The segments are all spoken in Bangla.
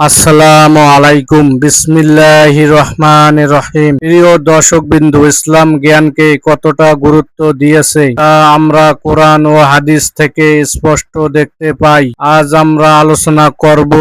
আসসালামু আলাইকুম। বিসমিল্লাহ রহমান রহিম। প্রিয় দর্শক বিন্দু ইসলাম জ্ঞানকে কতটা গুরুত্ব দিয়েছে তা আমরা কোরআন ও হাদিস থেকে স্পষ্ট দেখতে পাই। আজ আমরা আলোচনা করব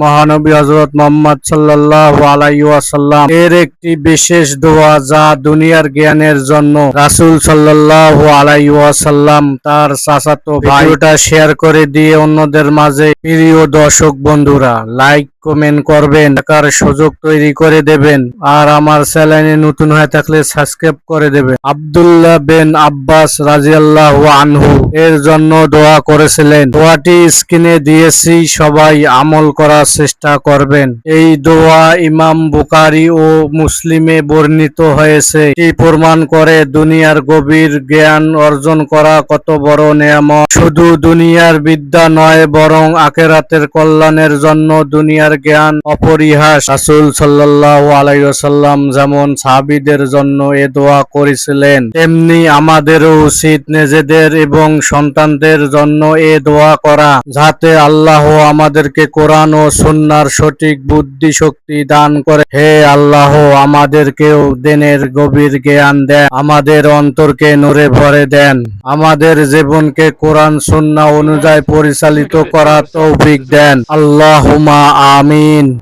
মহানবী হজরত মোহাম্মদ সাল্লাহ আলাইসাল্লাম এর একটি বিশেষ দোয়া যা দুনিয়ার জ্ঞানের জন্য রাসূল সাল্লাহ আলাইসাল্লাম তার চাচাতো ভাইটা শেয়ার করে দিয়ে অন্যদের মাঝে। প্রিয় দর্শক বন্ধুরা লাইক কমেন্ট করবেন টাকার সুযোগ তৈরি করে দেবেন, আর আমার চ্যানেলে নতুন হয়ে থাকলে সাবস্ক্রাইব করে দেবেন। আব্দুল্লাহ বিন আব্বাস রাজিয়াল্লাহু আনহু এর জন্য দোয়া করেছিলেন। দোয়াটি স্ক্রিনে দিয়েছি, সবাই আমল করার চেষ্টা করবেন। এই দোয়া ইমাম বুকারি ও মুসলিমে বর্ণিত হয়েছে। এটি প্রমাণ করে দুনিয়ার গভীর জ্ঞান অর্জন করা কত বড় নিয়ামত। শুধু দুনিয়ার বিদ্যা নয়, বরং আখেরাতের কল্যাণের জন্য দুনিয়ার জ্ঞান অপরিহাস। রাসূল সাল্লাল্লাহু আলাইহি ওয়াসাল্লাম যেমন সাহাবীদের জন্য এ দোয়া করেছিলেন, তেমনি আমাদেরও উচিত নিজেদের এবং সন্তানদের জন্য এ দোয়া করা, যাতে আল্লাহ আমাদেরকে কোরআন ও সুন্নার সঠিক বুদ্ধি শক্তি দান করে। হে আল্লাহ, আমাদেরকেও দিনের গভীর জ্ঞান দেন, আমাদের অন্তরকে নূরে ভরে দেন, আমাদের জীবনকে কোরআন সুন্নাহ অনুযায়ী পরিচালিত করা তৌফিক দেন। আল্লাহুমা আমিন